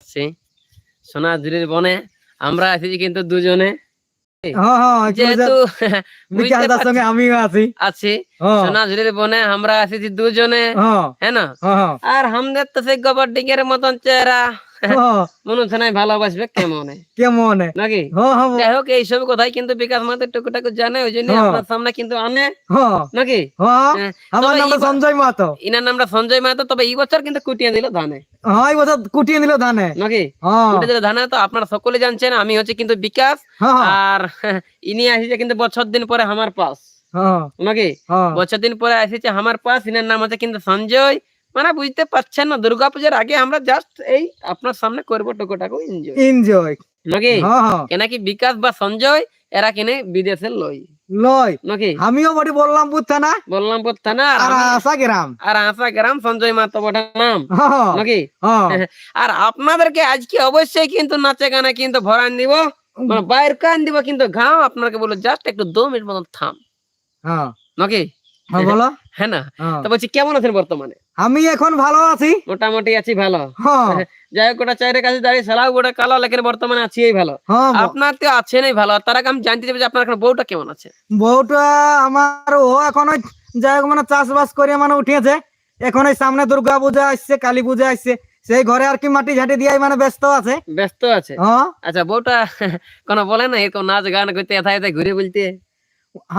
আসছি সোনাঝুরির বনে আমরা আছি কিন্তু দুজনে। হ্যাঁ হ্যাঁ আমিও আছি। আছি। হ্যাঁ। সোনাঝুরির বনে আমরা এসেছি দুজনে। হ্যাঁ। আর আমাদের তো সেই গোবর ডিঙ্গের মতন চেহারা। মনে হচ্ছে নাই ভালোবাসবে কেমন? কেমন? নাকি? হ্যাঁ যাই হোক এইসব কথাই কিন্তু বিকাশ মাত্র টুকুটাকু জানে ওই জন্য। আপনার সামনে কিন্তু আনে। হ্যাঁ নাকি? আমার তবে সঞ্জয় মাহাতো। ইনার নামটা সঞ্জয় মাহাতো তবে এই বছর কিন্তু কুটিয়ে দিল ধানে। এই বছর কুটিয়ে নিল ধানে। নাকি? কুটিয়ে দিল ধানে তো আপনারা সকলে জানছেন আমি হচ্ছে কিন্তু বিকাশ। আর ইনি আসছে কিন্তু বছর দিন পরে আমার পাস। নাকি? বছর দিন পরে এসেছে আমার পাস ইনার নাম হচ্ছে কিন্তু সঞ্জয়। মানে বুঝতে পারছেন না দুর্গাপূজার আগে আমরা জাস্ট এই আপনার সামনে করব টোকোটাকু এনজয় এনজয় নাকি? হ্যাঁ হ্যাঁ। কেন কি বিকাশ বা সঞ্জয় এরা কিনে বিদেশে লই। লয়। নাকি? আমিও বটি বললাম বুঝতে না? বললাম পড়তে না? আর আশা গ্রাম। আর আশা গ্রাম সঞ্জয় মাতো বটে নাম। হ্যাঁ নাকি? হ্যাঁ। আর আপনাদেরকে আজকে অবশ্যই কিন্তু নাচে গানে কিন্তু ভরান দিব। মানে বাইর কান দিব কিন্তু ঘাও আপনাকে বলো জাস্ট একটু দু মিনিট মতন থাম। হ্যাঁ। নাকি? হ্যাঁ বলো। হ্যাঁ না? হ্যাঁ। বলছি কেমন আছেন বর্তমানে? আমি এখন ভালো আছি। মোটামুটি আছি ভালো। যাই হোক ওটা চাইরে কাছে দাঁড়িয়ে সালাও গোটা কালো লেকিন বর্তমানে আছি এই ভালো। আপনার তো আছেনই ভালো। তার আগে আমি জানতে চাই যে আপনার এখন বউটা কেমন আছে? বউটা আমার ও এখন যাই হোক মানে চাষবাস করে মানে উঠিয়েছে। এখন এই সামনে দুর্গা পূজা আসছে কালী পূজা আসছে। সেই ঘরে আর কি মাটি ঝাঁটি দিয়ে মানে ব্যস্ত আছে। ব্যস্ত আছে? আচ্ছা বউটা কোনো বলে না এরকম নাচ গান করতে এথায় ঘুরে বলতে?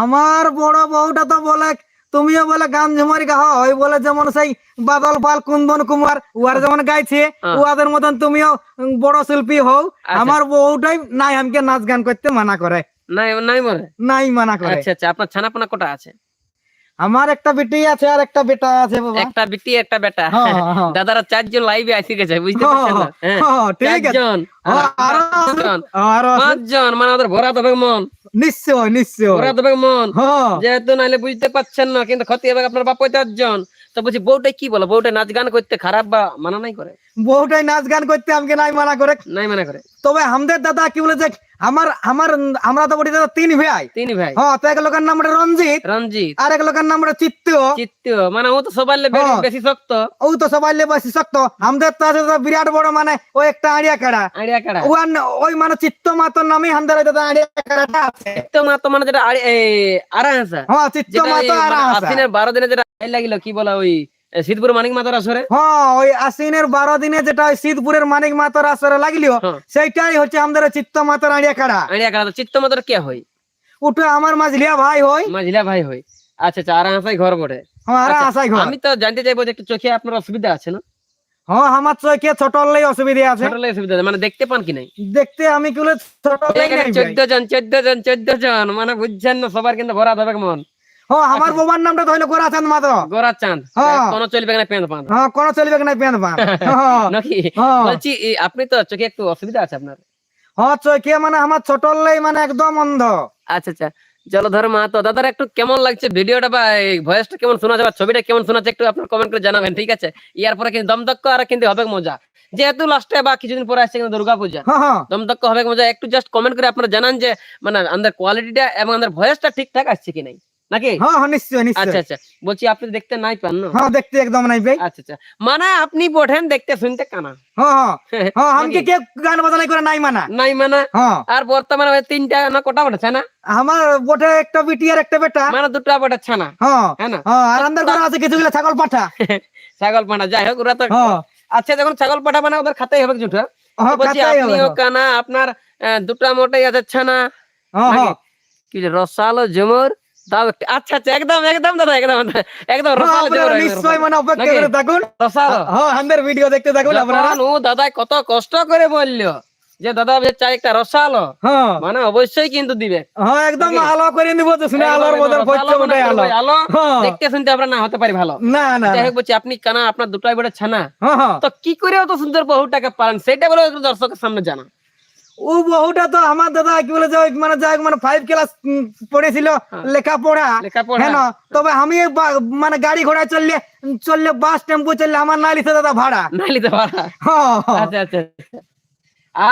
আমার বড় বউটা তো বলে তুমিও বলে গান ঝুমারি গাহ ওই বলে যেমন সেই বাদল পাল কুন্দন কুমার ওয়ার যেমন গাইছে ওয়াদের মতন তুমিও বড় শিল্পী হও। আচ্ছা। আমার বউটাই নাই আমাকে নাচ গান করতে মানা করে। নাই নাই বলে? নাই মানা করে। আচ্ছা আচ্ছা আপনার ছানাপোনা কটা আছে? আমার একটা বেটি আছে আর একটা বেটা আছে বাবা। একটা বিটি একটা বেটা। হ্যাঁ, হ্যাঁ। দাদারা চারজন লাইভে আসি গেছে বুঝতে হ্যাঁ, পারছেন? হ্যাঁ। হ্যাঁ, ঠিক আছে। চারজন হ্যাঁ, পাঁচজন। মানে ওদের ভরা দেবে মন। নিশ্চয় নিশ্চয়। ভরা দেবে মন। হ্যাঁ। যেহেতু নাহলে বুঝতে পারছেন না কিন্তু ক্ষতি হবে আপনার বাপ চারজন। তো বলছি বউটা কি বলো? বউটা নাচ গান করতে খারাপ বা মানা নাই করে? বউটাই নাচ গান করতে আমাকে নাই মানা করে। নাই মানা করে। তবে আমাদের দাদা কি বলে যে আমার আমার আমরা তো বলি দাদা তিন ভাই। তিন ভাই। হ্যাঁ তো এক লোকের নাম রঞ্জিত। রঞ্জিত। আর এক লোকের নাম চিত্ত। চিত্ত মানে ও তো সবার লে বেশি- হ্যাঁ। শক্ত। ও তো সবাই লে বেশি শক্ত। আমাদের তো আছে বিরাট বড় মানে ও একটা আড়িয়া কাড়া। আড়িয়া কাড়া। ওয়ান ওই মানে চিত্ত মাতর নামে আমাদের ওই দাদা আড়িয়া কাড়াটা আছে। চিত্ত মাতো মানে যেটা আড়ি- এই আড়াহাসা হ্যাঁ চিত্ত মাতো আর মানে। আশ্বিনের বারো দিনে যেটা লাগিল কি বলা ওই মানিক মাতার আসরে? হ্যাঁ ওই আশ্বিনের বারো দিনে যেটা মানিক মাতর আসরে লাগলিও হ্যাঁ। সেইটাই হচ্ছে আমাদের চিত্ত মাতর আড়িয়া কাড়া আড়িয়া কাড়া চিত্ত মাতার কে হয় ওটা আমার মাঝলিয়া ভাই হই। মাঝিলা ভাই হয় আচ্ছা আচ্ছা আড়াহাসাই ঘর বটে। হ্যাঁ আর আচ্ছা, আসাই ঘর। আমি তো জানতে চাইব যে একটু চোখে আপনার অসুবিধা আছে না? হ্যাঁ আমার চোখে ছোট লাই অসুবিধা আছে। ছোট লাগে অসুবিধা মানে দেখতে পান কি নাই? দেখতে আমি কিলো ছোট লাই এখানে নাই চোদ্দ জন চোদ্দ জন চোদ্দ জন মানে বুঝছেন না সবার কিন্তু ভরা দেবে মন। হ্যাঁ আমার বাবার নামটা ধইলো গোরাচাঁদ মাতো গোরা চাঁদ হ্যাঁ। কোন চলবে না পেঁদ পান। হ্যাঁ কোন চলবে না পেন। পান নাকি। বলছি আপনি তো চোখে একটু অসুবিধা আছে আপনার? হ্যাঁ চোখে মানে আমার ছোট লাই মানে একদম অন্ধ। আচ্ছা আচ্ছা। জলধর মাহাতো দাদার একটু কেমন লাগছে ভিডিওটা বা ভয়েসটা কেমন শোনা যাবে ছবিটা কেমন শোনাচ্ছে একটু আপনার কমেন্ট করে জানাবেন ঠিক আছে? ইয়ার পরে কিন্তু দমদক্ষ আর কিন্তু হবে মজা। যেহেতু লাস্টে বা কিছুদিন পরে আসছে কিন্তু দুর্গা পূজা। দমদক্ষ হবে মজা। একটু জাস্ট কমেন্ট করে আপনারা জানান যে মানে আমাদের কোয়ালিটিটা এবং আমাদের ভয়েসটা ঠিকঠাক আসছে কি নাই। নাকি? হ্যাঁ হ্যাঁ নিশ্চয় আচ্ছা নিশ্চয় আচ্ছা। বলছি আপনি দেখতে নাই পান না? হ্যাঁ দেখতে একদম নাই ভাই। আচ্ছা আচ্ছা। মানে আপনি বোঝেন দেখতে শুনতে কানা। হ্যাঁ হ্যাঁ। হ্যাঁ আমাকে কে গান বাজানাই করে নাই মানা। নাই মানে? হ্যাঁ। আর বর্তমানে তিনটা না কটা বটেছে না? আমার বটে একটা বিটি আর একটা বেটা। মানে দুটা বটেছে না? হ্যাঁ। হ্যাঁ না? হ্যাঁ আর আমাদের ঘরে আছে কিছু গুলা ছাগল পাঠা। ছাগল পানা যাই হোক ওরা তো হ্যাঁ। আচ্ছা যখন ছাগল পাঠা মানে ওদের খাতেই হবে হ্যাঁ বলছি আপনিও হ্যাঁ। কানা আপনার দুটা মোটাই আছে ছানা। হ্যাঁ হ্যাঁ। কি রসালো ঝুমুর। আচ্ছা আচ্ছা একদম একদম দাদা একদম একদম হ্যাঁ, আপনারা নিশ্চয় মানে অপেক্ষা করে থাকুন। হ্যাঁ আমাদের ভিডিও দেখতে থাকুন আপনারা। ও দাদা কত কষ্ট করে বলল যে দাদা যে চাই একটা রসালো হ্যাঁ। মানে অবশ্যই কিন্তু দিবে। হ্যাঁ একদম আলো করে নিব তো শুনে আলোর মধ্যে পড়ছে আলো। আলো হ্যাঁ। দেখতে শুনতে আমরা না হতে পারি ভালো। না না যাই হোক বলছি আপনি কানা আপনার দুটাই বড় ছানা। হ্যাঁ হ্যাঁ। তো কি করে অত সুন্দর বহুটাকে পারেন সেটা বলে দর্শকের সামনে জানা। ও বহুটা তো আমার দাদা কি বলে মানে যাই মানে ফাইভ ক্লাস পড়েছিল হ্যাঁ। লেখাপড়া। হ্যাঁ তবে আমি মানে গাড়ি ঘোড়া চললে চললে বাস টেম্পো চললে আমার না লিখে দাদা ভাড়া। তো পারা হ্যাঁ। আচ্ছা আচ্ছা। আচ্ছা।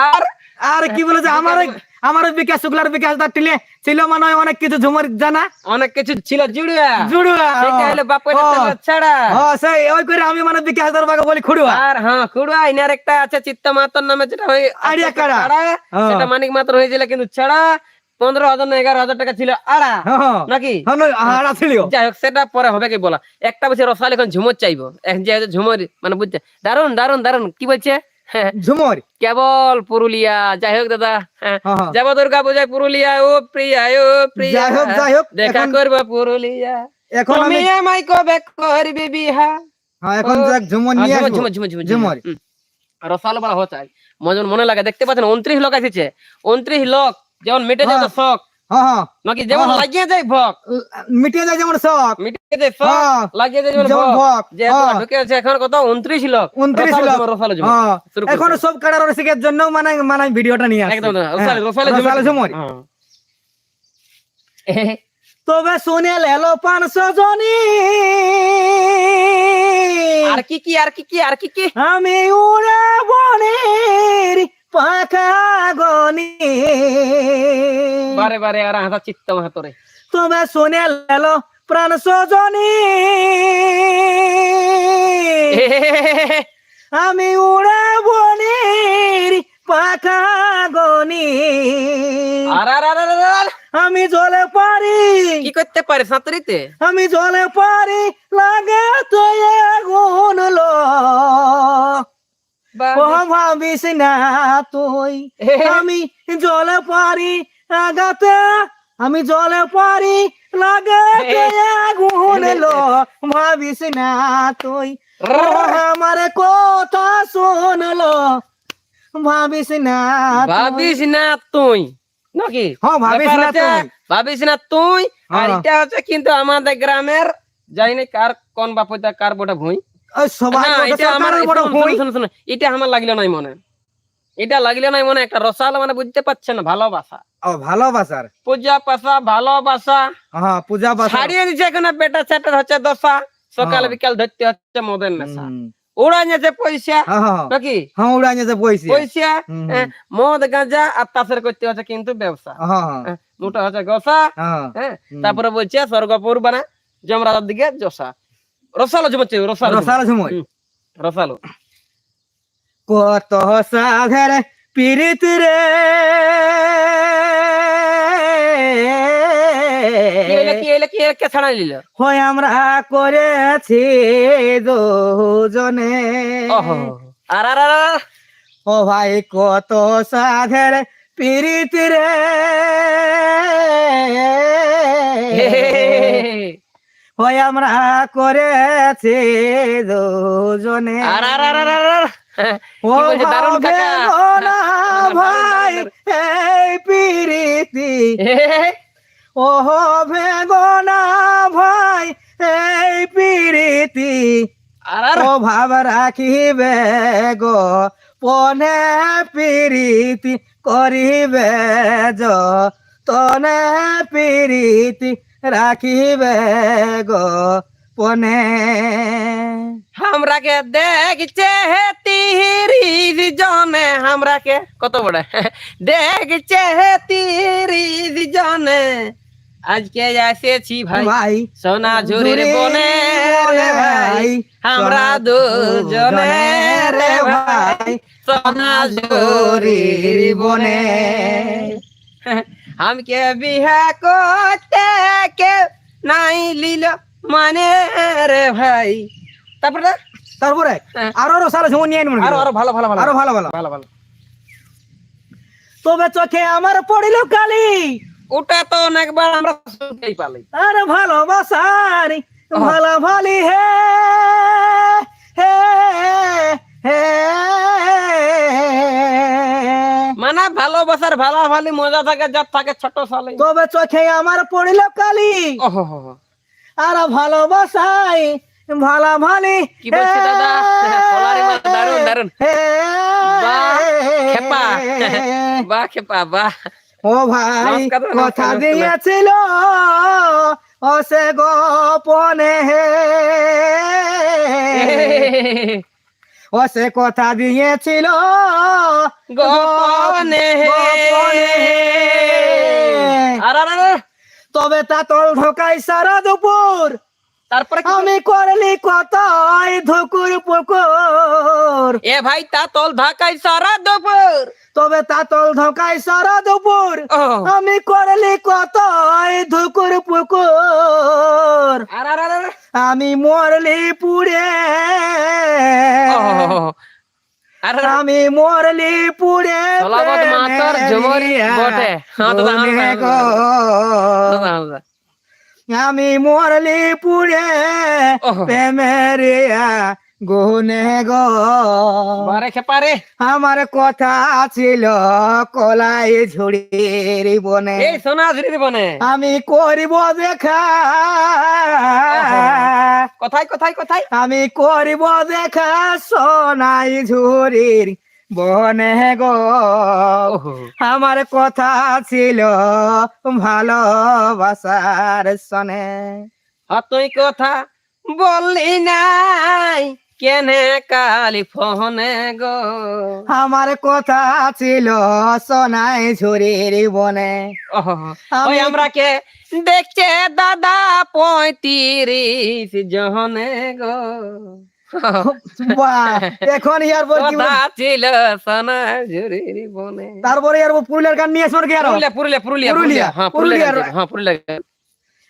আর? আর কি বলে যে আমার ওই আমার বিকাশ শুক্লার বিকাশ দা টিলে ছিল মানে হয় অনেক কিছু ঝুমুর জানা। অনেক কিছু ছিল জুড়িয়া। জুড়ুয়া এটা হলো বাপের। ছাড়া ও। সেই ওই করে আমি মানে বিকাশ দার বাগে বলি খুড়ুয়া। আর হ্যাঁ কুড়া ইনার একটা আছে চিত্তা মাতর নামে যেটা হয় আড়িয়া কাড়া। হ্যাঁ। সেটা মানিক মাত্র হয়েছিল কিন্তু ছাড়া পনেরো হাজার না এগারো হাজার টাকা ছিল আড়া। হ্যাঁ নাকি? হ্যাঁ আড়া ছিল। যাই হোক সেটা পরে হবে কি বলা। একটা বলছে রসাল এখন ঝুমর চাইব। ঝুমর মানে বুঝছে। দারুণ দারুণ দারুণ কি বলছে? হ্যাঁ, ঝুমুর। কেবল পুরুলিয়া। যাই হোক দাদা হ্যাঁ। হ্যাঁ, হ্যাঁ। যাব দুর্গা পূজায় পুরুলিয়া ও প্রিয়া ও প্রিয়া। যাই হোক যাই হোক দেখা করব পুরুলিয়া। এখন আমি আমায় কবে করবি বিহা? হ্যাঁ এখন যাক ঝুমুর আর নিয়ে ঝুমর, আসব। ঝুমর, ঝুমর, ঝুমর, ঝুমর। রসাল বলা হচ্ছে। মজন মনে লাগে দেখতে পাচ্ছেন উনত্রিশ লোক এসেছে উনত্রিশ লোক যেমন মিটে তো শখ। হ্যাঁ হ্যাঁ নাকি যেমন। লাগিয়ে যায় ভক মিটিয়ে যায় যেমন শখ মিটে যায় শখ লাগিয়ে যায় যেমন যেমন ভক ভক যে। ঢুকে আছে এখন কত? উনত্রিশ লোক। 29 লোক। ঝুমর, রসালো ঝুমর। শুরু করছি। এখন সব কাড়ার রসিকের জন্য মানে মানে ভিডিওটা নিয়ে আসছি। একদম রসালো রসালো রসালো ঝুমুর। তবে শুনে লেলো পাঁচশো জনী আর কি কি আর কি কি আর কি কি? আমি উড়ে বনের পাখা গনি বারে বারে আর হাতা চিত্ত হাতরে তবে শুনে লেলো প্রাণ সজনী আমি উড়ে বনের পাখা গনি আর আর আর আর, আর, আর। আমি জলে পারি কি করতে পারে সাঁতরিতে আমি জলে পারি লাগে তো গুণ লো ভাবিস না তুই। আমি জলে পারি আগাতে আমি জলে পারি লাগে তো গুণ লো ভাবিস না তুই। আমার কথা শুনলো ভাবিস না ভাবিস না তুই। নাকি হ্যাঁ ভাবিস না তুই। ভাবিস না তুই। আর হ্যাঁ। এটা হচ্ছে কিন্তু আমাদের গ্রামের জানি কার কোন বাপটা কার বটা বড় ভুঁই। শোনো, এটা আমার লাগল নাই মনে। এটা লাগল নাই মনে একটা রসাল মানে বুঝতে পারছে না ভালোবাসা। ও ভালোবাসার। পূজা পাশা ভালোবাসা। হ্যাঁ পূজা বাসা ছাড়িয়ে এখানে বেটা সেটার হচ্ছে দশা। সকাল হ্যাঁ। বিকাল ধরতে হচ্ছে মদের নেশা। হুম। উড়া নিয়েছে পয়সা হ্যাঁ হ্যাঁ নাকি? হ্যাঁ উড়া নিয়ে বইছি পয়সা হ্যাঁ, মদ গাঁজা আর তাসের করতে হচ্ছে কিন্তু ব্যবসা। হ্যাঁ হ্যাঁ। হ্যাঁ, মোটা হচ্ছে গসা হ্যাঁ। হ্যাঁ তারপরে বলছে স্বর্গপুর বানা যমরাজার দিকে জসা রসালো জমছে রসালো রসালো ঝুমুর রসালো। কত সাধের পীড়িত রে। হয় আমরা করেছি দুজনে। আর, আর। ও ভাই কত সাধের পীড়িত রে। হয় আমরা করেছি দুজনে। ও ভাই এই পিরিতি। ও ভেগনা ভাই এই পিরিতি। ও ভাব রাখিবে গো পনে পিরিতি করিবে য তনে পিরিতি রাখিবে গো পনে। আমরাকে দেখছে হে তিরিজ জনে আমরাকে কত বড়? দেখছে হে তিরিজ জনে আজকে এসেছি ভাই ভাই সোনা ঝুরির বনে রে ভাই। আমরা দুজনে রে ভাই সোনা ঝুরির বনে। আমাকে বিহা করতে কেউ নাই লিল মানে রে ভাই। তারপরে? তারপরে? হ্যাঁ। আরও আরও সারা সময় নিয়ে আরও আরও ভালো ভালো ভালো। আরও ভালো ভালো। ভালো ভালো। তবে চোখে আমার পড়িল কালি। ওটা তো অনেকবার আমরা শুনতেই পালি আরে ভালোবাসারি ভালো ভালি হে হে মানে ভালোবাসার ভালো ভালি মজা থাকে যার থাকে ছোট সালে তবে চোখে আমার পড়িল কালি। আর ভালোবাসাই ভালা ভালি কি বলছি দাদা? খেপা। বাহ খেপা বাহ। ও ভাই কথা দিয়েছিল ও সে গোপনে। হে। ও সে কথা দিয়েছিল। গোপনে তবে তা তল ঢোকাই সারা দুপুর। তারপরে আমি করলি কত ধুকুর পুকুর? এ ভাই তা তল ঢাকাই সারা দুপুর। তবে তা তল ঢোকাই সারা দুপুর। আমি করলি কত ধুকুর পুকুর? আমি মরলি পুড়ে। আর আর, আমি মরলি পুড়ে মাতার ঝুমরি বটে। হ্যাঁ, দাদা, আমি মরলি পুড়ে ওহ। প্রেমের গুনে গো। খেপারে। আমার কথা ছিল কলাই ঝুড়ির বনে। এই সোনা ঝুড়ি বনে। আমি করিব দেখা। কোথায় কোথায় কোথায়? আমি করিব দেখা সোনাই ঝুড়ির বনে গো আমার কথা ছিল ভালোবাসার সনে তুই কথা বললি নাই কেনে কালি ফোনে গো? আমার কথা ছিল সোনাই ঝুড়ির বনে। ওই আমরা কে দেখছে দাদা পঁয়ত্রিশ জনে গো? এখন ইয়ার বল কি ছিল সোনা ঝুড়ির বনে। তারপরে ইয়ার বল পুরুলিয়ার গান নিয়ে শোন কি আরও? পুরুলিয়া পুরুলিয়া পুরুলিয়া পুরুলিয়া, হ্যাঁ পুরুলিয়া হ্যাঁ পুরুলিয়া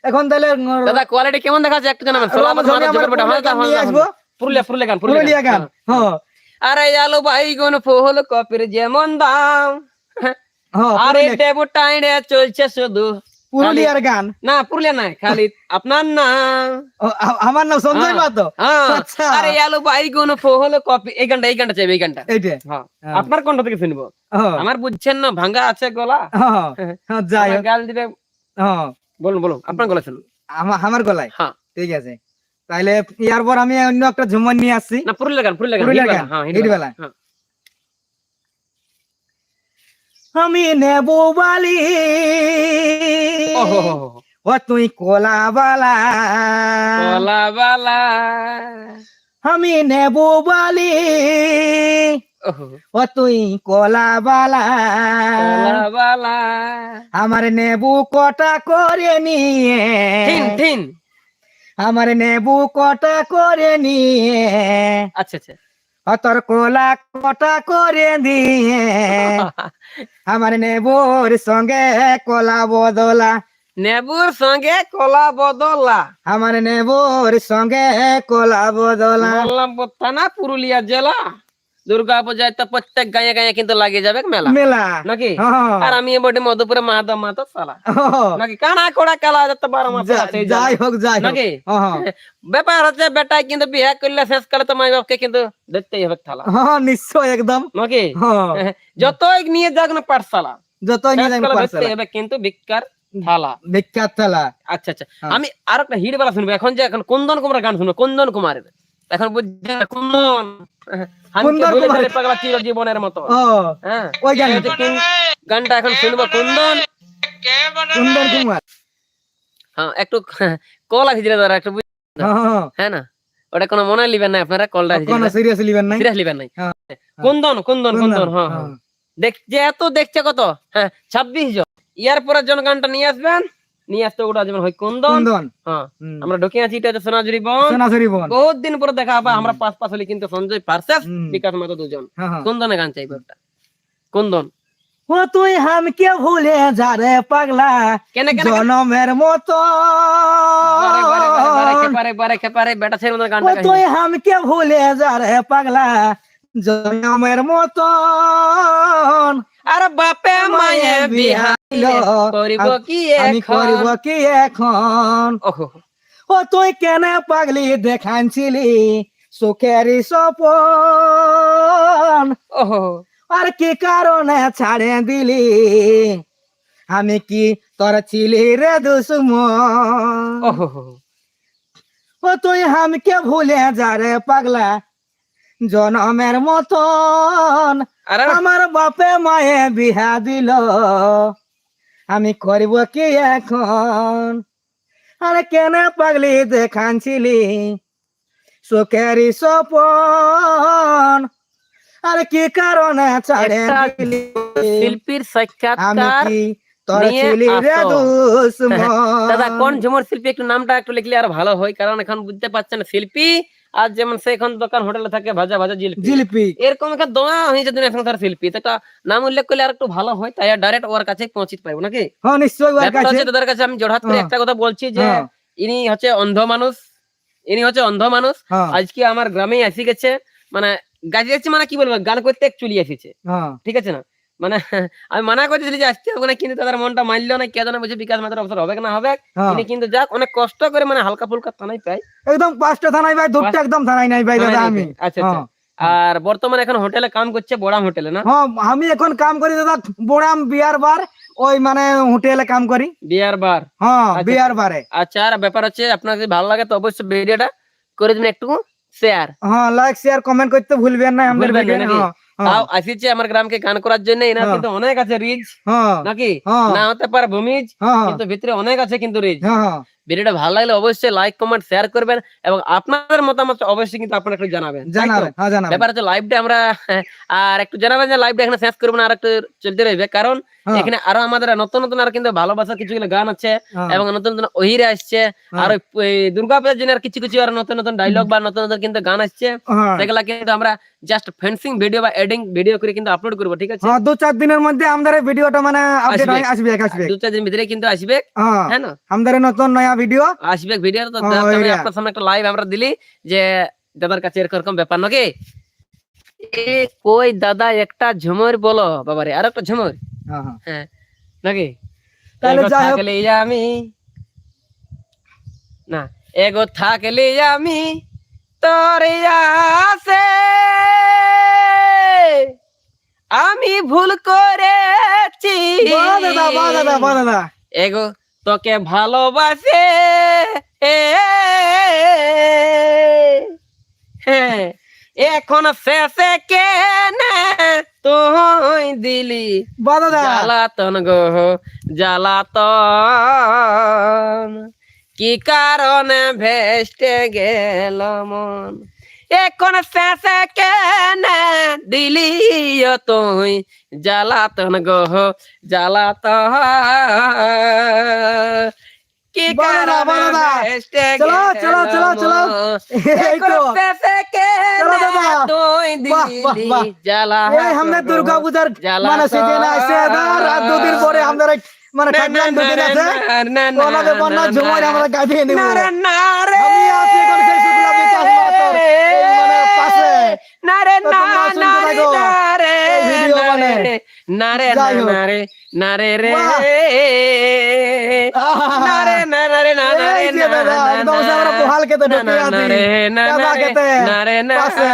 এখন তাহলে দাদা কোয়ালিটি কেমন দেখাচ্ছে একটু জানাবেন? সোলা আমার জবর বেটা, পুরুলিয়া হ্যাঁ, হ্যাঁ, হ্যাঁ। পুরুলিয়া পুরুলিয়া গান পুরুলিয়া গান হ্যাঁ। হ্যাঁ। আরে আলু বাইগুন ফুল কপির যেমন দাম। হ্যাঁ আরে দেবু টাইড়ে চলছে শুধু পুরুলিয়ার গান? না পুরুলিয়া নাই খালি আপনার আ- আমার নাম সঞ্জয় হ্যাঁ। মাতো হ্যাঁ। আচ্ছা। আরে আলু বাইগুন ফুল কপি এই গানটা এই গানটা চাইবে এই গানটা। এইটা? হ্যাঁ। হ্যাঁ। আপনার কোনটা থেকে শুনব? আমার বুঝছেন না ভাঙ্গা আছে গলা। হ্যাঁ, যাই গাল দিবে। হ্যাঁ বলুন বলুন আপনার গলা শুনুন। আমার গলায়? হ্যাঁ। ঠিক আছে। তাহলে ইয়ার পর আমি অন্য একটা ঝুমর নিয়ে আসছি। না পুরুলিয়া গান পুরুলিয়া গান পুরুলিয়া গান, হ্যাঁ হ্যাঁ। আমি নেব বালি। ও তুই কোলা বালা। কলা বালা। আমি নেব বালি। ও তুই কোলা বালা। বালা। আমার নেবু কটা করে নিয়ে। ঠিন। আমার নেবু কটা করে নিয়ে। আচ্ছা আচ্ছা। অতর কোলা কটা করে দিয়ে? আমার নেবুর সঙ্গে কলা বদলা। নেবুর সঙ্গে কলা বদলা। আমার নেবুর সঙ্গে কলা বদলা। বললাম না পুরুলিয়া জেলা। দুর্গা পূজায় তো প্রত্যেক গায়ে গায়ে কিন্তু লাগে যাবে মেলা। মেলা। নাকি। আর আমি বটে মধুপুরে মাহাতো মাহাতো সালা। হ্যাঁ। নাকি? কানা কোড়া কালা যত বারো মাস যাই হোক যাই নাকি? ব্যাপার হচ্ছে বেটাই কিন্তু বিয়ে করলে শেষ কালে তো মাই বাপকে কিন্তু দেখতেই হবে থালা। হ্যাঁ নিশ্চয় একদম। নাকি? যতই নিয়ে যাক না পাঠশালা যতই নিয়ে দেখতেই হবে কিন্তু ভিক্ষার থালা। বিখ্যাত থালা। আচ্ছা আচ্ছা। আমি আর একটা হিট বেলা শুনব। এখন যে এখন কুন্দন কুমার গান শুনব। কুন্দন কুমারের। এখন বুঝছেন? না, কুন্দন হানকে কুন্দন কুমার। পাগলা চির জীবনের মতো হ্যাঁ? ওই গান এই হচ্ছে কুন- গানটা এখন শুনব। কুন্দন। কুমার। হ্যাঁ একটু কল আছে দাদা একটু বুঝ- হ্যাঁ হ্যাঁ না? ওটা কোনো মনে লিবেন না আপনারা? কলটা কোনো সিরিয়াস লিবেন সিরিয়াস হ্যাঁ। কুন্দন কুন্দন কুন্দন, হ্যাঁ হ্যাঁ। দেখ যেহেতু দেখছে কত? হ্যাঁ ছাব্বিশ জন। ইয়ার পরের জন গানটা নিয়ে আসবেন? নিয়ে আসতে ওটা যেমন হয় কুন্দন। হ্যাঁ। আমরা ঢুকে আছি এটা সোনাঝুরি বন। সোনাঝুরি বন। বহুত দিন পরে দেখা হবে আমরা পাঁচ পাঁচ হলে কিন্তু সঞ্জয় পারসেস বিকাশ মাতো দুজন। হ্যাঁ, হ্যাঁ। কুন্দনে গান চাইবে ওটা কুন্দন। ও তুই হামকে ভুলে যা রে পাগলা। জনমের মতো। বেটা ছেলে গাইবে। তুই হামকে ভুলে যা রে পাগলা। জনমের মতো। আর বাপে মায়ে বিহা করিব কি আমি করিব কি এখন? ও তুই কেন পাগলি দেখানছিলি? সুখেরই সপন ওহো আর কি কারণে ছাড়ে দিলি? আমি কি তোর ছিলি রে দুশ্মন? ওহো। ও তুই হামকে ভুলে যা রে পাগলা জনমের মতন। আমার বাপে মায়ে বিহা দিল। আমি করব কি এখন? আরে কেন পাগলি দেখানছিলি? চোখেরই সপন আরে কি কারণে ছাড়ে দিলি? শিল্পীর সাক্ষাৎকার দাদা কোন ঝুমুর শিল্পী? একটু নামটা একটু লিখলে আর ভালো হয় কারণ এখন বুঝতে পারছেন শিল্পী আর যেমন সে এখন দোকান হোটেলে থাকে ভাজা ভাজা জিলিপি। জিলিপি। এরকম একটা দোয়া হয়েছে দিন এখন তার শিল্পী তো একটা নাম উল্লেখ করলে আর একটু ভালো হয় তাই ডাইরেক্ট ওর কাছে পৌঁছিতে পারব নাকি? হ্যাঁ নিশ্চয়ই ওর কাছে। দাদার কাছে আমি জোড়হাত করে হ্যাঁ। একটা কথা বলছি যে হ্যাঁ। ইনি হচ্ছে অন্ধ মানুষ ইনি হচ্ছে অন্ধ মানুষ। হ্যাঁ। আজকে আমার গ্রামে আসি গেছে মানে গাছে যাচ্ছে মানে কি বলব গান করতে চলে এসেছে। হ্যাঁ। ঠিক আছে না? মানে আমি মানা করতেছিলি যে আসতে হবে না কিন্তু তাদের মনটা মানলো না কে জানে বুঝে বিকাশ মাত্র অবসর হবে না হবে। হ্যাঁ। ইনি কিন্তু যাক অনেক কষ্ট করে মানে হালকা ফুলকা থানাই পাই একদম পাঁচটা থানায় ভাই দুটো একদম থানায় নাই ভাই দাদা আমি। আচ্ছা আচ্ছা হ্যাঁ। আর বর্তমানে এখন হোটেলে কাম করছে বড়াম হোটেলে না? হ্যাঁ আমি এখন কাম করি দাদা বোড়াম বিয়ার বার ওই মানে হোটেলে কাম করি। বিয়ার বার। হ্যাঁ আচ্ছা। বিয়ার বারে। আচ্ছা আর ব্যাপার হচ্ছে আপনার যদি ভালো লাগে তো অবশ্যই ভিডিওটা করে দিবেন একটু শেয়ার হ্যাঁ লাইক শেয়ার কমেন্ট করতে ভুলবেন না আমাদের ভিডিও? হ্যাঁ হ্যাঁ, তাও আসিছে আমার গ্রামকে গান করার জন্য এনার হ্যাঁ। কিন্তু অনেক আছে রিজ হ্যাঁ। নাকি? না হতে পারে ভূমিজ কিন্তু ভিতরে অনেক আছে কিন্তু রিজ ভিডিওটা ভালো লাগলে অবশ্যই লাইক কমেন্ট শেয়ার করবেন এবং আপনাদের মতামত অবশ্যই কিন্তু আপনারা একটু জানাবেন জানাবেন হ্যাঁ জানাবেন। ব্যাপার হচ্ছে লাইভটা আমরা আর একটু জানাবেন যে লাইভটা এখানে শেষ করব না আর একটু চলতে রইবে। কারণ হ্যাঁ, এখানে আরও আমাদের নতুন নতুন আর কিন্তু ভালোবাসার কিছু গান আছে হ্যাঁ, এবং নতুন নতুন ওহিরে আসছে। আর ওই দুর্গা পূজার জন্য আর কিছু কিছু আর নতুন নতুন ডায়লগ বা নতুন নতুন কিন্তু গান আসছে। সেগুলা কিন্তু আমরা জাস্ট ফেন্সিং ভিডিও বা এডিং ভিডিও করে কিন্তু আপলোড করব ঠিক আছে? হ্যাঁ দু চার দিনের মধ্যে আমাদের ভিডিওটা মানে আপডেট আসবে। আসবে আসবে। দু চার দিন ভিতরে কিন্তু আসবে। হ্যাঁ না? আমাদের নতুন নয়া ভিডিও আসবে ভিডিও তো ওইটা। আপনার সামনে একটা লাইভ আমরা দিলি যে দাদার কাছে এরকম ব্যাপার নাকি? এ কই দাদা একটা ঝুমুর বলো। বাবারে আর একটা ঝুমুর। হ্যাঁ হ্যাঁ। হ্যাঁ নাকি? তাহলে যাই হোক। আমি। না এগো থাকলে আমি তোর আসে আমি ভুল করেছি। এগো তোকে ভালোবাসে। হ্যাঁ, এখন শেষে কেন তুই দিলি? জ্বালাতন গো জ্বালাতন। কি কারণে ভেস্টে গেল মন? এখন শেষে কেন দিলি তুই? জ্বালাতন গো জ্বালাতন। কি। মন? দুর্গা পূজার মানে দুদিন পরে মানে দুদিন আছে আমরা গাইতে নিব আমি আছি এখন সেই শুক্লা বিকাশ মাহাতোর এই মানে পাশে তো তোমরা শুনতে থাকো। এই ভিডিও মানে। যাই হোক। বাহ। এই যে দাদা, একদম সে আমরা পোহাল খেতে ঢুকে আছি। দাদা খেতে, পাশে।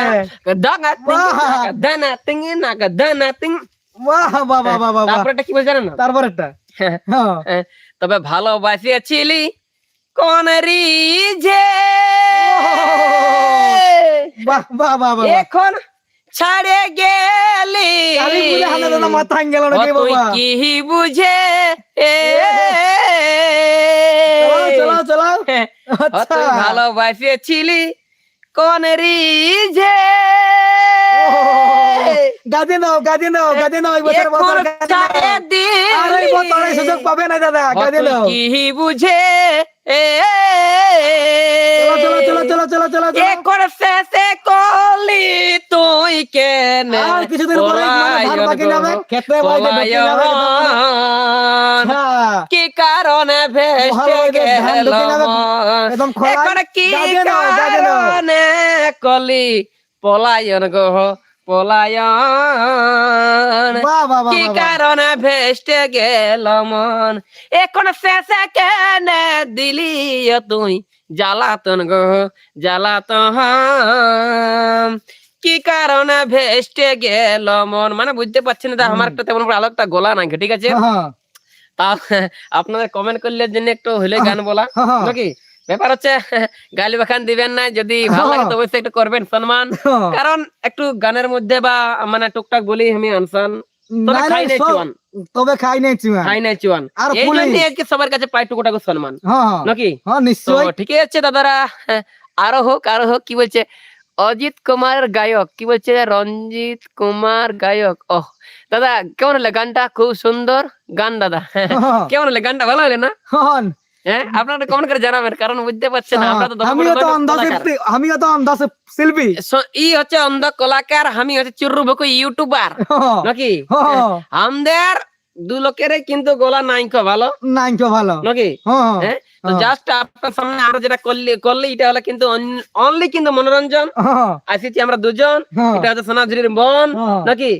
বাহ বাহ বাহ বাহ বাহ বাহ। তারপরে কি বলছে জানেন না তারপর একটা হ্যাঁ হ্যাঁ, তবে ভালোবাসিয়েছিলি কোন যে বাহ। এখন ছাড়ে গেলি। মাথা গেল কি বুঝে? চলো চলো ও যে গাদি নাও গাদি নাও গাদি নাও বছর বছর আর বছর সুযোগ পাবে না দাদা গাদি নাও। কি বুঝে? চলো চলো চলো চলো চলো চলো শেষে কলি তুই কেন? কিছুদিন। হ্যাঁ। কি কারণে ভেসে গেল এখন কি। কারণে কলি? পলায়ন গো পলায়ন। কি কারণে ভেস্টে গেল মন? এখন শেষে কেন দিলি তুই? জ্বালাতন গো জ্বালাতন। কি কারণে ভেস্টে গেল মন? মানে বুঝতে পারছি না আমার একটা তেমন আলো একটা গলা নাই ঠিক আছে? হ্যাঁ তা আপনাদের কমেন্ট করলে জন্য একটু হলে গান বলা হ্যাঁ, নাকি? ব্যাপার হচ্ছে গালি বাখান দিবেন না যদি ভালো লাগে তো অবশ্যই একটু করবেন সম্মান। হ্যাঁ। কারণ একটু গানের মধ্যে বা মানে টুকটাক বলি আমি আনসান। তবে খাই নাই তবে খাই নাই চুয়ান খাই নাই চুয়ান আর পুলিশ। আজকে সবার কাছে পাই টুকুটাকু সম্মান হ্যাঁ হ্যাঁ। নাকি? হ্যাঁ তো নিশ্চয় ঠিকই আছে দাদারা হ্যাঁ, আরও হোক আরও হোক কি বলছে? অজিত কুমার গায়ক কি বলছে? রঞ্জিত কুমার গায়ক। ও দাদা কেমন হলে গানটা? খুব সুন্দর গান দাদা। কেমন হলে গানটা? ভালো হলে না? হন হ্যাঁ আপনারা কমেন্ট করে জানাবেন কারণ বুঝতে পারছেন আমরা তো আমিও তো আমিও তো শিল্পী। স- ই হচ্ছে অন্ধ কলাকার আমি হচ্ছে চুরু বকু ইউটিউবার নাকি। আমাদের দু লোকেরই কিন্তু গলা নাইকো ভালো। নাইকো ভালো। নাকি? হ্যাঁ তো। জাস্ট আপনার সামনে আমরা যেটা করলি করলি এটা হলো কিন্তু অনলি কিন্তু মনোরঞ্জন। আসিছি আমরা দুজন। এটা হচ্ছে সোনাঝুরির বোন। নাকি।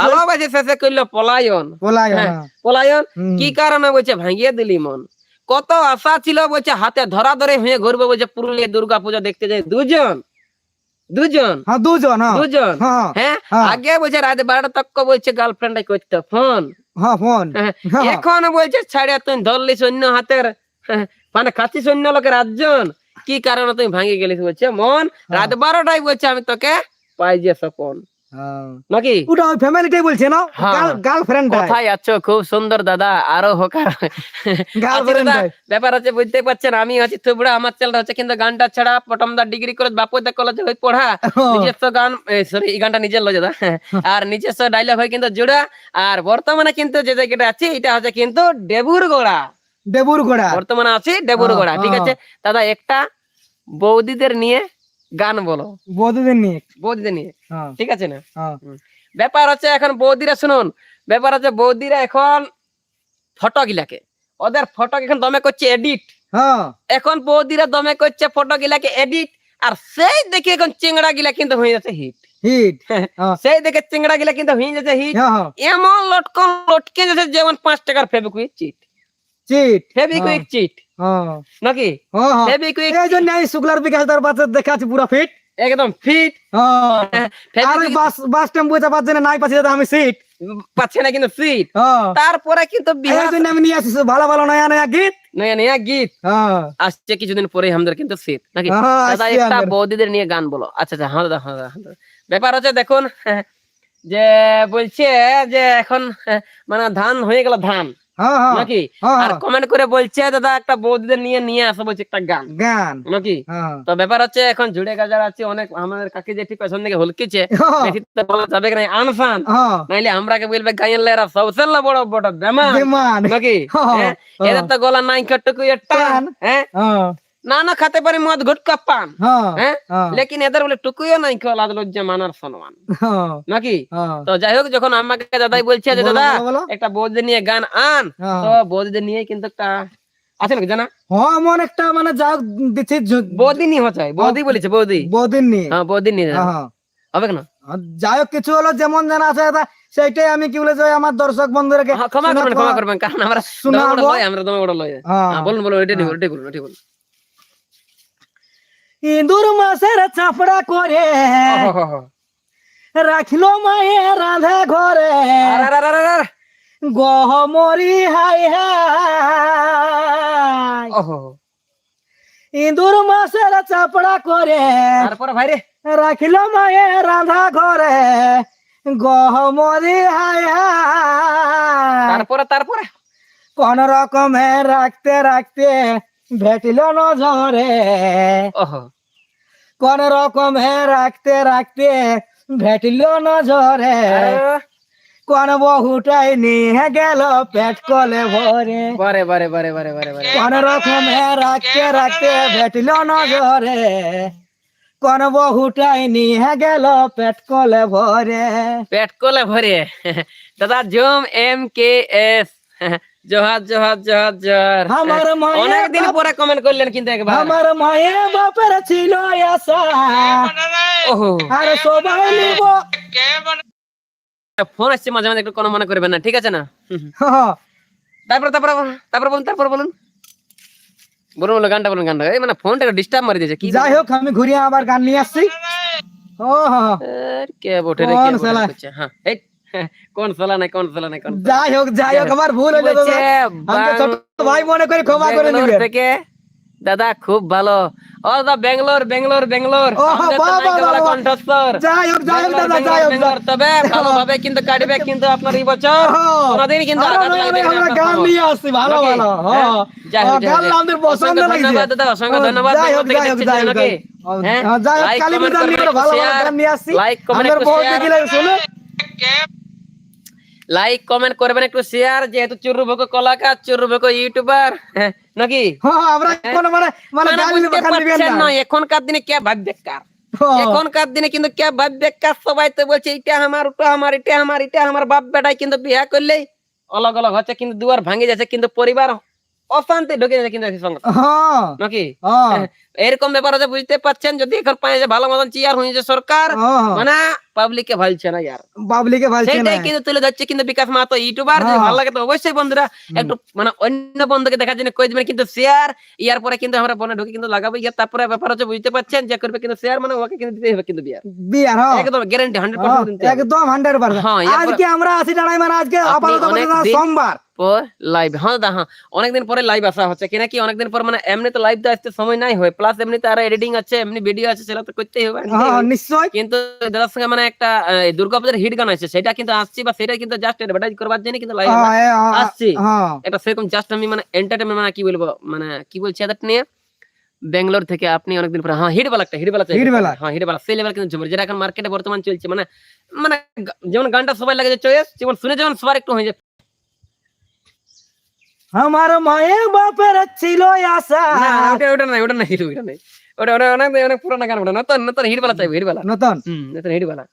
ভালোবাসে শেষে করল পলায়ন। বলাই হ্যাঁ। হ্যাঁ। পলায়ন। কি কারণে বলছে ভাঙিয়ে দিলি মন? কত আশা ছিল বলছে হাতে ধরা ধরে হয়ে ঘুরবো বলছে পুরুলিয়া দুর্গা পূজা দেখতে যাই। দুজন? দুজন? হ্যাঁ দুজন হ্যাঁ। দুজন? হ্যাঁ হ্যাঁ। হ্যাঁ। আগে বলছে রাত বারোটা তক বলছে গার্লফ্রেন্ড করতে। ফোন? হ্যাঁ ফোন। এখন বলছে ছাড়িয়া তুই ধরলি সৈন্য হাতের মানে খাচ্ছি সৈন্য লোকের রাতজন কি কারণে তুই ভাঙে গেলিস বলছে? মন? রাত বারোটায় বলছে আমি তোকে পাই যে সপন। নাকি? ওটা ওই ফ্যামিলিটাই বলছে না? হ্যাঁ। গার্লফ্রেন্ড কোথায় আছো? খুব সুন্দর দাদা। আরও হোক। গার্লফ্রেন্ড আচ্ছা ব্যাপার হচ্ছে বুঝতে পারছেন আমি হচ্ছে আমার চ্যানেল হচ্ছে কিন্তু গানটা ছাড়া ডিগ্রি করে বাপুদা কলেজে হয়ে পড়া। নিজস্ব গান সরি এই গানটা নিজের লজে আর নিজস্ব ডায়লগ হয় কিন্তু জোড়া। আর বর্তমানে কিন্তু যে জায়গাটা আছে এটা হচ্ছে কিন্তু ডেবুর গোড়া দেবুর গোড়া বর্তমানে আছে ডেবুর হ্যাঁ, গোড়া ঠিক হ্যাঁ। আছে? দাদা একটা বৌদিদের নিয়ে গান বলো। বৌদিদের নিয়ে। বৌদিদের নিয়ে? হ্যাঁ। ঠিক আছে না? হ্যাঁ। ব্যাপার হচ্ছে এখন বৌদিরা শুনুন ব্যাপার হচ্ছে বৌদিরা এখন ফটো গিলাকে ওদের ফটো এখন দমে করছে এডিট হ্যাঁ। এখন বৌদিরা দমে করছে ফটো গিলাকে এডিট আর সেই দেখে এখন চিংড়া গিলা কিন্তু হয়ে যাচ্ছে হিট হিট সেই দেখে চিংড়া গিলা কিন্তু হয়ে যাচ্ছে হিট এমন লটকন লটকে যাচ্ছে যেমন পাঁচ টাকার ফেবিকুইক চিট চিট ফেবিকুইক চিট নাকি? হ্যাঁ হ্যাঁ। এই জন্য এই শুক্লার বিকাশ তার বাচ্চা দেখাচ্ছে পুরো ফিট একদম ফিট হ্যাঁ। আর বাস বাস টেম্পোতে পাচ্ছে না নাই পাচ্ছে আমি সিট পাচ্ছে না কিন্তু ফিট হ্যাঁ। তারপরে কিন্তু বিহার জন্য আমি নিয়ে আসিস ভালো ভালো নয়া নয়া গীত। নয়া নয়া গীত। আসছে কিছুদিন পরে আমাদের কিন্তু শীত নাকি? দাদা একটা বৌদিদের নিয়ে গান বলো। আচ্ছা আচ্ছা হ্যাঁ দাদা হ্যাঁ দাদা, ব্যাপার হচ্ছে দেখুন যে বলছে যে এখন মানে ধান হয়ে গেল ধান। নাকি? হ্যাঁ, আর হ্যাঁ। কমেন্ট করে বলছে দাদা একটা বৌদিদের নিয়ে নিয়ে আসো বলছে একটা গান। গান। নাকি? হ্যাঁ। তো ব্যাপার হচ্ছে এখন জুড়ে গাজার আছে অনেক আমাদের কাকি জেঠি পেছন দিকে হলকিছে হ্যাঁ, বলা যাবে কি না আনফান। হ্যাঁ। নাইলে আমরাকে বলবে গায়ের লেরা সবসে বড় বড় বেমান। নাকি? হ্যাঁ, হ্যাঁ? হ্যাঁ। এদের তো গলা নাই কটুকু টান টান। হ্যাঁ। হ্যাঁ না না খেতে পারি মদ গুটকা পান। হ্যাঁ হ্যাঁ? হ্যাঁ। লেকিন এদের বলে টুকুও নাই কেউ লাজ লজ্জা মানার সম্মান হ্যাঁ। নাকি? তো যাই হোক যখন আমাকে দাদাই বলছে যে দাদা। একটা বৌদি নিয়ে গান আন। তো বৌদিদের নিয়ে কিন্তু একটা আছে নাকি জানা? হ্যাঁ এমন একটা মানে যা দিচ্ছে বৌদি নিয়ে হচ্ছে বৌদি বলেছে বৌদি। বদিন নিয়ে। হ্যাঁ বৌদি নিয়ে হ্যাঁ হ্যাঁ। হবে কেন যাই হোক কিছু হলো যেমন জানা আছে দাদা, সেইটাই আমি কি বলে যাই আমার দর্শক বন্ধুদেরকে ক্ষমা করবেন ক্ষমা করবেন কারণ আমরা শোনাবো। আমরা দমে বড় লয়। বলুন বলুন এটাই বলুন। ইঁদুর মাসের চাপড়া করে। রাখিল মায়ে রাধা ঘরে। গহমরি হাই হাই। ইঁদুর মাসের চাপড়া করে। রাখিল মায়ে রাধা ঘরে। গহমরি হাই হাই। তারপরে তারপরে। কোন রকমে রাখতে রাখতে ভেটিল নজরে। কোন রকমে রাখতে রাখতে ভেটিল নজরে। কোন বহুটাই নিয়ে গেল পেট কলে ভরে। বারে বারে বারে বারে বারে বারে। কোন রকমে রাখতে রাখতে ভেটিল নজরে। কোন বহুটাই নিয়ে গেল পেট কলে ভরে। পেট কোলে ভরে। দাদা জুম এম কে এস। জোহার জোহার জোহার জোহার। আমার মায়ের অনেকদিন বাপ- পরে কমেন্ট করলেন কিন্তু একবার। আমার মায়ের বাপের ছিল আশা। ওহো। আর সবাই নিব। ফোন আসছে মাঝে মাঝে একটু কোনো মনে করবেন না ঠিক আছে না? হুম। হ্যাঁ, তারপর তারপর তারপর বলুন তারপর বলুন। বলুন বলুন গানটা বলুন গানটা। এই মানে ফোনটা একটু ডিস্টার্ব মারি দিয়েছে কি যাই হোক আমি ঘুরিয়ে আবার গান নিয়ে আসছি। ও হ্যাঁ, কে বটে রে কে বটে হ্যাঁ এই হ্যাঁ, কোন সালা নাই কোন সালা নাই কোন যাই হোক যাই হোক আমার ভুল হয়ে বলছে, আমি ছোট ভাই মনে করে ক্ষমা করে বেঙ্গলোর থেকে? দাদা খুব ভালো। ও দাদা বলা বাহ, বাহ। কণ্ঠস্বর। যাই হোক যাই হোক দাদা যাই হোক তবে ভালোভাবে কিন্তু কাটবে কিন্তু আপনার এই বছর। কোনোদিনই কিন্তু আমরা গান নিয়ে আসছি ভালো ভালো হ্যাঁ? হ্যাঁ। যাই হোক, গান আমাদের পছন্দ লাগছে। ধন্যবাদ দাদা অসংখ্য ধন্যবাদ। যাই হোক যাই হোক যাই হোক হ্যাঁ যাই হোক, কালী পূজার নিয়ে ভালো ভালো গান নিয়ে আসছি। Like comment share like comment করবেন একটু শেয়ার যেহেতু চুরু ভোগ কলাকার চুরু ভোগ ইউটিউবার হ্যাঁ, নাকি? হ্যাঁ আমরা কোনো মানে মানে এখনকার দিনে কে ভাব কার হ্যাঁ, এখনকার দিনে কিন্তু কে ভাব বেকার সবাই তো বলছে এটা আমার ওটা আমার এটা আমার এটা আমার বাপ বেটাই কিন্তু বিয়া করলেই অলগ অলগ হচ্ছে কিন্তু দুয়ার ভাঙে যাচ্ছে কিন্তু পরিবার অশান্তি ঢুকে কিন্তু হ্যাঁ। নাকি? হ্যাঁ। এরকম ব্যাপার হচ্ছে বুঝতে পারছেন? যদি এখন পায়ে যে ভালো মতন চেয়ার হয়েছে সরকার হ্যাঁ মানে ভালছে না ইয়ার। ভালছে না। কিন্তু তুলে ধরছে কিন্তু বিকাশ মাহাতো ইউটিউবার যদি। ভালো লাগে তো অবশ্যই বন্ধুরা একটু মানে অন্য বন্ধুকে দেখার জন্য কই দিবেন কিন্তু শেয়ার ইয়ার পরে কিন্তু আমরা বনে ঢুকে কিন্তু লাগাবো। ইয়ার তারপরে ব্যাপার হচ্ছে বুঝতে পারছেন? যে করবে কিন্তু শেয়ার মানে ওকে কিন্তু দিতে হবে কিন্তু বিয়ার বিয়ার হ্যাঁ। একদম গ্যারান্টি হান্ড্রেড হ্যাঁ, পার্সেন্ট দিতে হবে। একদম হান্ড্রেড পার্সেন্ট হ্যাঁ, আজকে আমরা আছি টানাই মানে আজকে আপাতত সোমবার। লাইভ হ্যাঁ দা হ্যাঁ। অনেকদিন পরে লাইভ আসা হচ্ছে। কিনা কি অনেকদিন পর মানে এমনি তো লাইভ তো আসতে সময় নাই হয়। প্লাস এমনিতে আরও এডিটিং আছে এমনি ভিডিও আছে সেটা তো করতেই হবে। হ্যাঁ হবে। নিশ্চয় কিন্তু দাদার সঙ্গে মানে একটা দুর্গাপূজার হিট গান আছে সেটা কিন্তু আসছি বা সেটা কিন্তু জাস্ট অ্যাডভার্টাইজ করবার জন্য কিন্তু লাইভ হ্যাঁ, হ্যাঁ, আসছি। হ্যাঁ। এটা সেরকম জাস্ট আমি মানে এন্টারটেনমেন্ট মানে কি বলব মানে কি বলছি এটা নিয়ে? বেঙ্গালোর থেকে আপনি অনেকদিন পরে হ্যাঁ হিটবেলা একটা হিটবেলা হিটবেলা। হ্যাঁ হিটবেলা সেই লেভেল কিন্তু যেটা এখন মার্কেটে বর্তমান চলছে মানে মানে যেমন গানটা সবাই লাগে যে চয়েস যেমন শুনে যেমন সবার একটু হয়ে যায়। আমার মায়ের বাপের ছিল আশা। ওটা ওটা নাই ওটা নাই হিট ওটা নাই। ওটা ওটা অনেক অনেক পুরানো গান ওটা নতুন নতুন হিটবেলা চাইব হিটবেলা নতুন? হুম নতুন হিটবেলা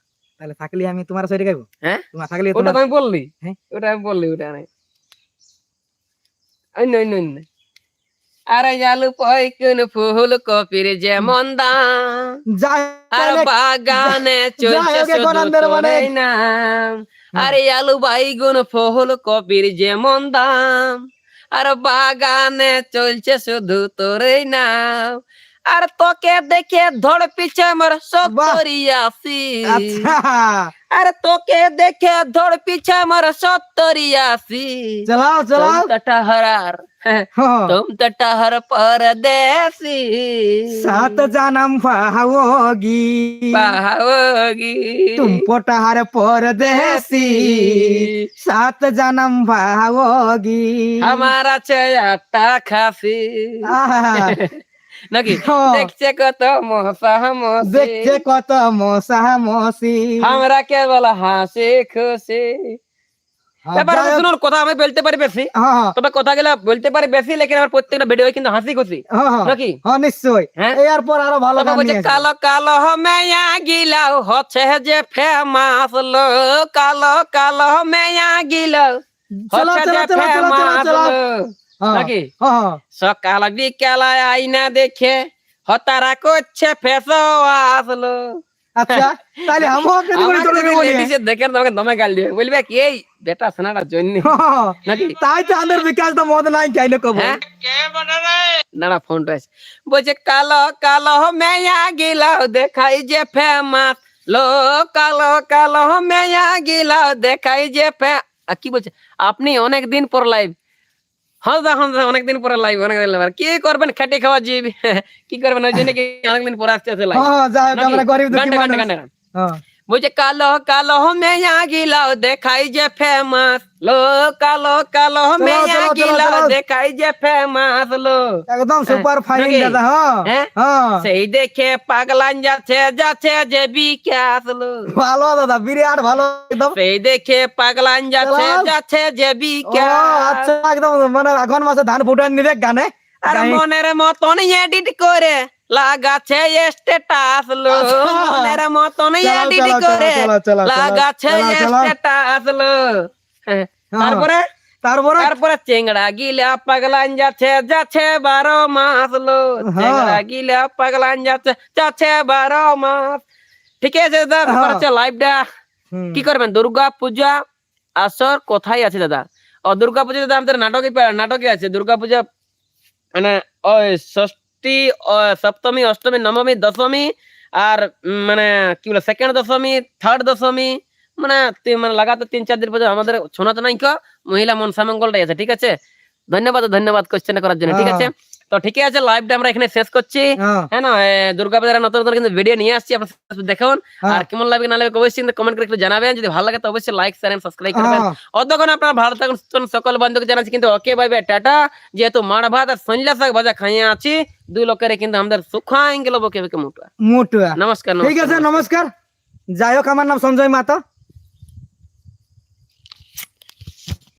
তাহলে থাকলে আমি তোমার সাইডে গাইবো? হ্যাঁ? তোমার থাকলে ওটা আমি বললি। হ্যাঁ? ওটা আমি বললি ওটা নাই। অন্য অন্য অন্য। আরে জালু পয় কোন ফুল কপির যেমন দাম। আর বাগানে চলছে নাম। আরে আলু বাইগুন ফুল কপির যেমন দাম। আর বাগানে চলছে শুধু তোরই নাম। আর তোকে দেখে ধর পিছে আমার সত্তরিয়াশি আচ্ছা। আর তোকে দেখে ধর পিছে আমার সত্তরিয়াশি চালাও চালাও। টহরার তুম তো টহর পরদেশি। সাত জনম পাহোগি পাহোগি তুম পটহর পরদেশি। সাত জনম পাহোগি আমার আছে আটা খাসি। নাকি? হ্যাঁ। দেখছে কত মশি দেখছে কত মশি আমরা কেবল হাসি খুশি। শুনুন কথা আমি বলতে পারি বেশি। হ্যাঁ, তবে কথা গুলা বলতে পারি বেশি লেকিন আমার প্রত্যেকটা ভিডিও কিন্তু হাসি খুশি। হ্যাঁ, হ্যাঁ, নাকি? হ্যাঁ, নিশ্চয় হ্যাঁ? এরপর আরও ভালো গান নিয়ে কালো কালো মেয়া গিলাও হচ্ছে যে ফেমাস লো কালো কালো মেয়া গিলাও হচ্ছে যে ফেমাস লো হ্যাঁ, নাকি হ্যাঁ, হ্যাঁ, সকাল বিকাল আইনা দেখে হতারা করছে ফেসো আসলো আচ্ছা তাহলে আমও যদি করে চলে যাব নিয়ে। দেখে তোমাকে দমে গাল দিবে বলবে কি এই বেটা সোনাটার জন্য হ্যাঁ, নাকি তাই তো আমাদের বিকাশ তো মদ নাই চাইলে কব হ্যাঁ না না ফোন রয়েছে বলছে কালো কালো মেয়া গিলাও দেখাই যে ফেমাস লো কালো কালো মেয়া গিলাও দেখাই যে ফে আ, কি বলছে আপনি অনেক দিন পর লাইভ হ্যাঁ দা অনেকদিন পরে লাইভ অনেক দিন live। কি করবেন? খেটে খাওয়া জীব। কি করবেন? ওই জন্য কি অনেকদিন পরে আসতে আছে লাইভ হ্যাঁ যাই আমরা গরিব দুঃখী মানুষ। বলছে কালো কালো মেয়া গিলাও দেখাই যে ফেমাস লো কালো কালো মেয়া গিলাও দেখাই যে ফেমাস লো একদম সুপার ফাইন দাদা? হ্যাঁ সেই দেখে পাগলান যাচ্ছে যাচ্ছে যে বিকাশ লো ভালো দাদা বিরাট ভালো একদম। সেই দেখে পাগলান যাচ্ছে যাচ্ছে যে বিকাশ আচ্ছা একদম মানে এখন মাসে ধান ফুটান নিবে গানে। আর মনের মতন এডিট করে। লাগাচ্ছে স্টেটাস লো। আচ্ছা। মনের মতন এডিট করে। চলো। স্টেটাস লো। হ্যাঁ। তারপরে? তারপরে? তারপরে চেংড়া গিলা পাগলান যাচ্ছে যাচ্ছে বারো মাস লো। হ্যাঁ। চেংড়া গিলা পাগলান যাচ্ছে যাচ্ছে বারো মাস। ঠিক আছে দাদা হ্যাঁ। ব্যাপার হচ্ছে লাইভটা কি করবেন? দুর্গা পূজা আসর কোথায় আছে দাদা? ও দুর্গা পূজা দাদা আমাদের নাটকে নাটকে আছে। দুর্গা পূজা মানে ওই ষষ্ঠী ও সপ্তমী অষ্টমী নবমী দশমী আর মানে কি বলে সেকেন্ড দশমী থার্ড দশমী মানে মানে লাগাতার তিন চার দিন পর্যন্ত আমাদের শোনা তো নাই মহিলা মনসা মঙ্গলটাই আছে ঠিক আছে? ধন্যবাদ ধন্যবাদ কোশ্চেন করার জন্য ঠিক আছে? তো ঠিক আছে লাইভটা আমরা এখানে শেষ করছি। হ্যাঁ। হ্যাঁ না দুর্গাপূজার নতুন নতুন কিন্তু ভিডিও নিয়ে আসছি আপনার দেখুন। হ্যাঁ। আর কেমন লাগবে না লাগবে অবশ্যই কমেন্ট করে একটু জানাবেন। যদি ভালো লাগে তো অবশ্যই লাইক শেয়ার এন্ড সাবস্ক্রাইব করবেন। হ্যাঁ। অতক্ষণ আপনার ভালো থাকুন সকল বন্ধুকে জানাচ্ছি কিন্তু ওকে বাই বাই টাটা। যেহেতু মার ভাত আর সঞ্জলা শাক ভাজা খাইয়ে আছি দুই লোকের কিন্তু আমাদের সুখাই গেল বকে বকে মুটা মোটুয়া। নমস্কার ঠিক আছে নমস্কার। যাই হোক আমার নাম সঞ্জয় মাতা।